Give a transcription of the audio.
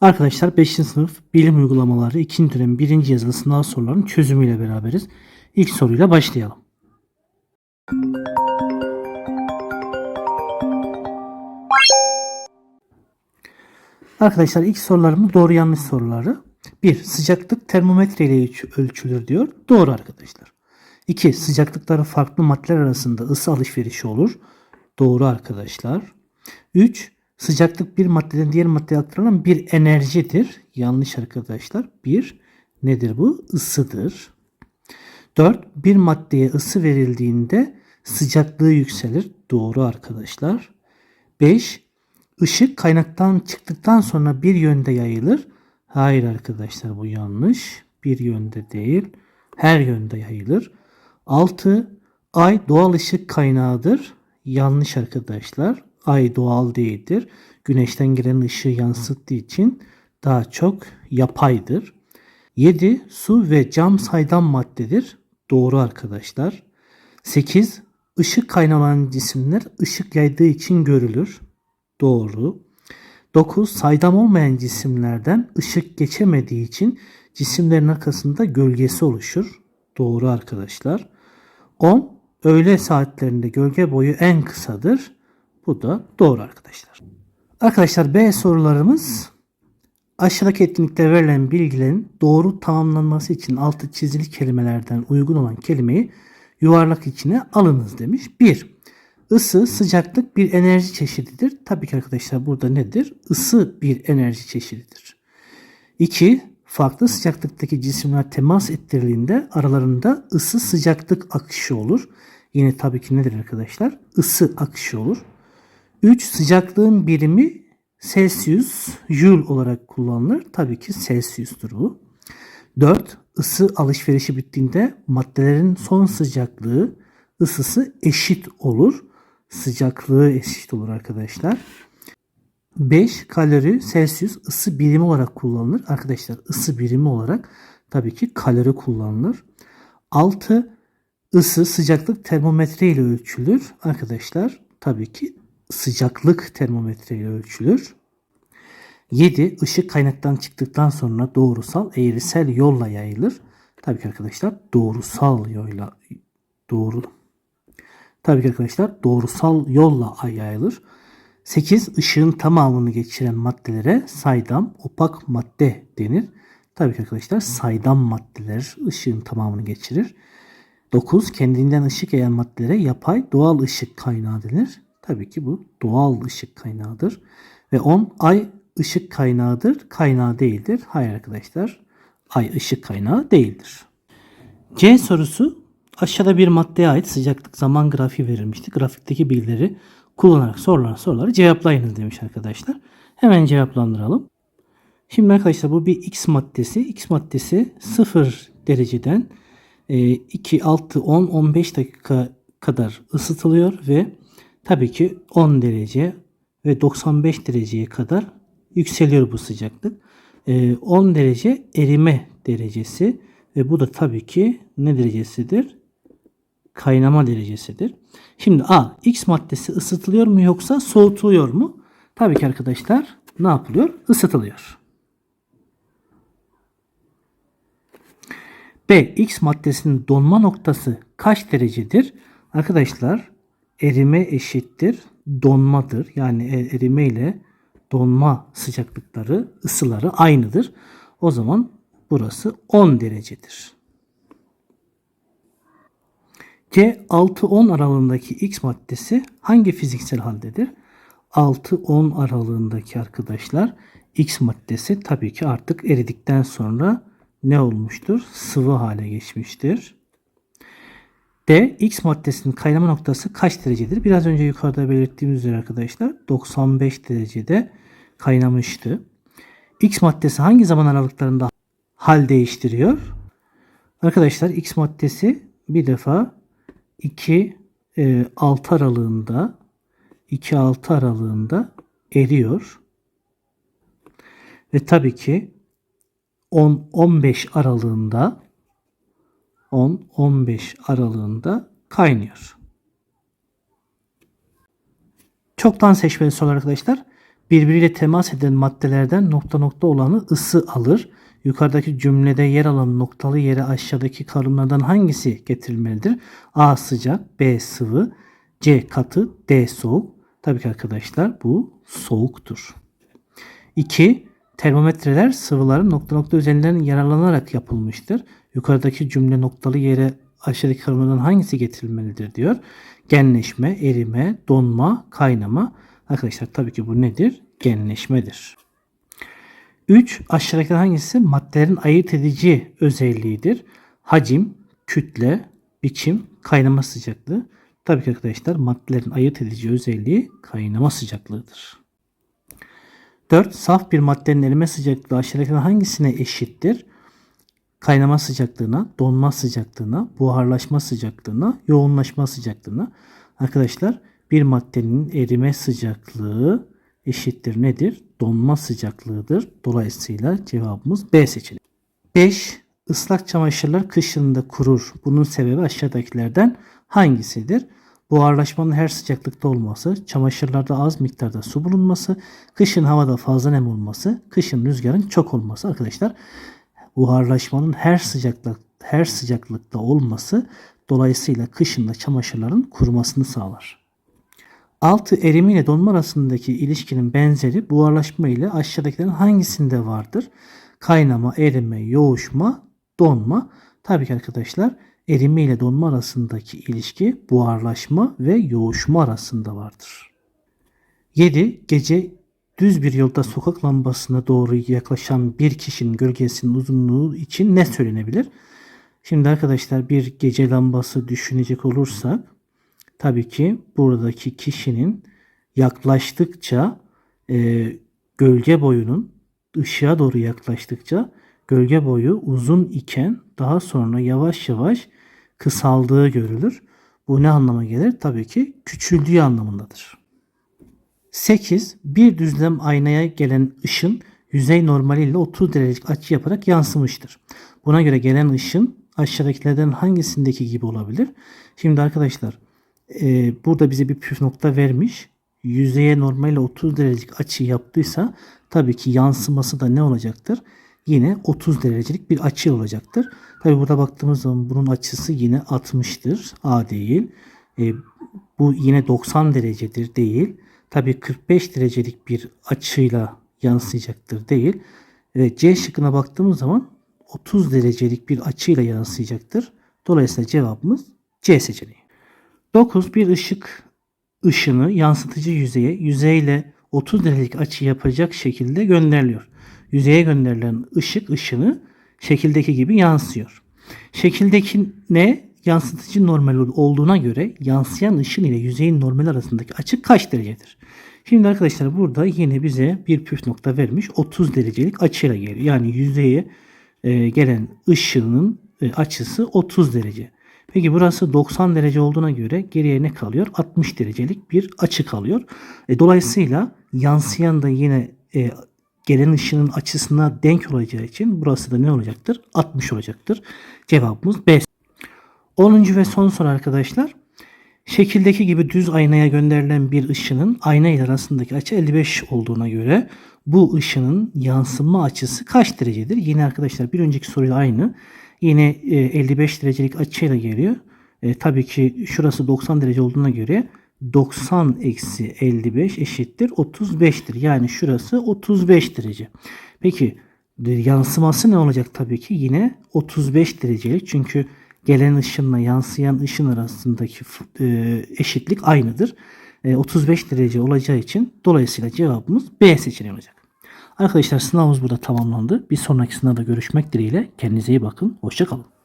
Arkadaşlar 5. sınıf bilim uygulamaları 2. dönem 1. yazılı sınav sorularının çözümüyle beraberiz. İlk soruyla başlayalım. Arkadaşlar ilk sorularımız doğru yanlış soruları. 1. Sıcaklık termometre ile ölç- ölçülür diyor. Doğru arkadaşlar. 2. Sıcaklıkları farklı maddeler arasında ısı alışverişi olur. Doğru arkadaşlar. 3. Sıcaklık bir maddeden diğer maddeye aktarılan bir enerjidir. Yanlış arkadaşlar. 1. Nedir bu? Isıdır. 4. Bir maddeye ısı verildiğinde sıcaklığı yükselir. Doğru arkadaşlar. 5. Işık kaynaktan çıktıktan sonra bir yönde yayılır. Hayır arkadaşlar bu yanlış. Bir yönde değil. Her yönde yayılır. 6. Ay doğal ışık kaynağıdır. Yanlış arkadaşlar. Ay doğal değildir. Güneşten gelen ışığı yansıttığı için daha çok yapaydır. 7. Su ve cam saydam maddedir. Doğru arkadaşlar. 8. Işık kaynağı olan cisimler ışık yaydığı için görülür. Doğru. 9. Saydam olmayan cisimlerden ışık geçemediği için cisimlerin arkasında gölgesi oluşur. Doğru arkadaşlar. 10. Öğle saatlerinde gölge boyu en kısadır. Bu da doğru arkadaşlar. Arkadaşlar B sorularımız aşağıdaki etkinlikte verilen bilgilerin doğru tamamlanması için altı çizili kelimelerden uygun olan kelimeyi yuvarlak içine alınız demiş. 1. Isı, sıcaklık bir enerji çeşididir. Tabii ki arkadaşlar burada nedir? Isı bir enerji çeşididir. 2. Farklı sıcaklıktaki cisimler temas ettirildiğinde aralarında ısı sıcaklık akışı olur. Yine tabii ki nedir arkadaşlar? Isı akışı olur. 3. Sıcaklığın birimi Celsius, Joule olarak kullanılır. Tabii ki Celsius'tur bu. 4. Isı alışverişi bittiğinde maddelerin son sıcaklığı ısısı eşit olur. Sıcaklığı eşit olur arkadaşlar. 5 kalori Celsius ısı birimi olarak kullanılır. Arkadaşlar ısı birimi olarak tabii ki kalori kullanılır. 6 ısı sıcaklık termometre ile ölçülür. Arkadaşlar tabii ki sıcaklık termometre ile ölçülür. 7 ışık kaynaktan çıktıktan sonra doğrusal eğrisel yolla yayılır. Tabii ki arkadaşlar doğrusal yolla doğru Tabii ki arkadaşlar doğrusal yolla yayılır. 8. ışığın tamamını geçiren maddelere saydam, opak madde denir. Tabii ki arkadaşlar saydam maddeler ışığın tamamını geçirir. 9. Kendinden ışık yayan maddelere yapay doğal ışık kaynağı denir. Tabii ki bu doğal ışık kaynağıdır. Ve 10. Ay ışık kaynağıdır, kaynağı değildir. Hayır arkadaşlar, ay ışık kaynağı değildir. C sorusu aşağıda bir maddeye ait sıcaklık zaman grafiği verilmişti. Grafikteki bilgileri kullanarak sorulan soruları cevaplayınız demiş arkadaşlar. Hemen cevaplandıralım. Şimdi arkadaşlar bu bir X maddesi. X maddesi 0 dereceden e, 2, 6, 10, 15 dakika kadar ısıtılıyor ve tabii ki 10 derece ve 95 dereceye kadar yükseliyor bu sıcaklık. E, 10 derece erime derecesi ve bu da tabii ki ne derecesidir? Kaynama derecesidir. Şimdi A. X maddesi ısıtılıyor mu yoksa soğutuluyor mu? Tabii ki arkadaşlar ne yapılıyor? Isıtılıyor. B. X maddesinin donma noktası kaç derecedir? Arkadaşlar erime eşittir donmadır. Yani e- erime ile donma sıcaklıkları, ısıları aynıdır. O zaman burası 10 derecedir. C 6-10 aralığındaki X maddesi hangi fiziksel haldedir? 6-10 aralığındaki arkadaşlar X maddesi tabii ki artık eridikten sonra ne olmuştur? Sıvı hale geçmiştir. D. X maddesinin kaynama noktası kaç derecedir? Biraz önce yukarıda belirttiğimiz üzere arkadaşlar 95 derecede kaynamıştı. X maddesi hangi zaman aralıklarında hal değiştiriyor? Arkadaşlar X maddesi bir defa 2 e, 6 aralığında 2 6 aralığında eriyor. Ve tabii ki 10 15 aralığında 10 15 aralığında kaynıyor. Çoktan seçmeli soru arkadaşlar. birbiriyle temas eden maddelerden nokta nokta olanı ısı alır. Yukarıdaki cümlede yer alan noktalı yere aşağıdaki kavramlardan hangisi getirilmelidir? A sıcak, B sıvı, C katı, D soğuk. Tabii ki arkadaşlar bu soğuktur. 2. Termometreler sıvıların nokta nokta özelliklerinden yararlanarak yapılmıştır. Yukarıdaki cümle noktalı yere aşağıdaki kavramlardan hangisi getirilmelidir diyor. Genleşme, erime, donma, kaynama. Arkadaşlar tabii ki bu nedir? Genleşmedir. 3. Aşağıdakilerden hangisi maddelerin ayırt edici özelliğidir? Hacim, kütle, biçim, kaynama sıcaklığı. Tabii ki arkadaşlar maddelerin ayırt edici özelliği kaynama sıcaklığıdır. 4. Saf bir maddenin erime sıcaklığı aşağıdakilerden hangisine eşittir? Kaynama sıcaklığına, donma sıcaklığına, buharlaşma sıcaklığına, yoğunlaşma sıcaklığına. Arkadaşlar bir maddenin erime sıcaklığı eşittir nedir? Donma sıcaklığıdır. Dolayısıyla cevabımız B seçeneği. 5. Islak çamaşırlar kışında kurur. Bunun sebebi aşağıdakilerden hangisidir? Buharlaşmanın her sıcaklıkta olması, çamaşırlarda az miktarda su bulunması, kışın havada fazla nem olması, kışın rüzgarın çok olması arkadaşlar. Buharlaşmanın her sıcaklık her sıcaklıkta olması dolayısıyla kışında çamaşırların kurumasını sağlar. 6. Erime ile donma arasındaki ilişkinin benzeri buharlaşma ile aşağıdakilerin hangisinde vardır? Kaynama, erime, yoğuşma, donma. Tabii ki arkadaşlar erime ile donma arasındaki ilişki buharlaşma ve yoğuşma arasında vardır. 7. Gece düz bir yolda sokak lambasına doğru yaklaşan bir kişinin gölgesinin uzunluğu için ne söylenebilir? Şimdi arkadaşlar bir gece lambası düşünecek olursak tabii ki buradaki kişinin yaklaştıkça e, gölge boyunun ışığa doğru yaklaştıkça gölge boyu uzun iken daha sonra yavaş yavaş kısaldığı görülür. Bu ne anlama gelir? Tabii ki küçüldüğü anlamındadır. 8. Bir düzlem aynaya gelen ışın yüzey normaliyle 30 derecelik açı yaparak yansımıştır. Buna göre gelen ışın aşağıdakilerden hangisindeki gibi olabilir? Şimdi arkadaşlar e, burada bize bir püf nokta vermiş. Yüzeye normaliyle 30 derecelik açı yaptıysa tabii ki yansıması da ne olacaktır? Yine 30 derecelik bir açı olacaktır. Tabii burada baktığımız zaman bunun açısı yine 60'tır. A değil. E, bu yine 90 derecedir değil. Tabii 45 derecelik bir açıyla yansıyacaktır değil. Ve C şıkkına baktığımız zaman 30 derecelik bir açıyla yansıyacaktır. Dolayısıyla cevabımız C seçeneği. 9. Bir ışık ışını yansıtıcı yüzeye yüzeyle 30 derecelik açı yapacak şekilde gönderiliyor. Yüzeye gönderilen ışık ışını şekildeki gibi yansıyor. Şekildeki ne? Yansıtıcı normal olduğuna göre yansıyan ışın ile yüzeyin normal arasındaki açı kaç derecedir? Şimdi arkadaşlar burada yine bize bir püf nokta vermiş. 30 derecelik açıyla geliyor. Yani yüzeye e, gelen ışının e, açısı 30 derece. Peki burası 90 derece olduğuna göre geriye ne kalıyor? 60 derecelik bir açı kalıyor. E, dolayısıyla yansıyan da yine gelen ışının açısına denk olacağı için burası da ne olacaktır? 60 olacaktır. Cevabımız B. 10. ve son soru arkadaşlar. Şekildeki gibi düz aynaya gönderilen bir ışının ayna ile arasındaki açı 55 olduğuna göre bu ışının yansıma açısı kaç derecedir? Yine arkadaşlar bir önceki soruyla aynı. Yine 55 e, derecelik açıyla geliyor. E, tabii ki şurası 90 derece olduğuna göre 90 eksi 55 eşittir 35'tir. Yani şurası 35 derece. Peki yansıması ne olacak tabii ki? Yine 35 derecelik. Çünkü gelen ışınla yansıyan ışın arasındaki e, eşitlik aynıdır. 35 e, derece olacağı için dolayısıyla cevabımız B seçeneği olacak. Arkadaşlar sınavımız burada tamamlandı. Bir sonraki sınavda görüşmek dileğiyle. Kendinize iyi bakın. Hoşçakalın.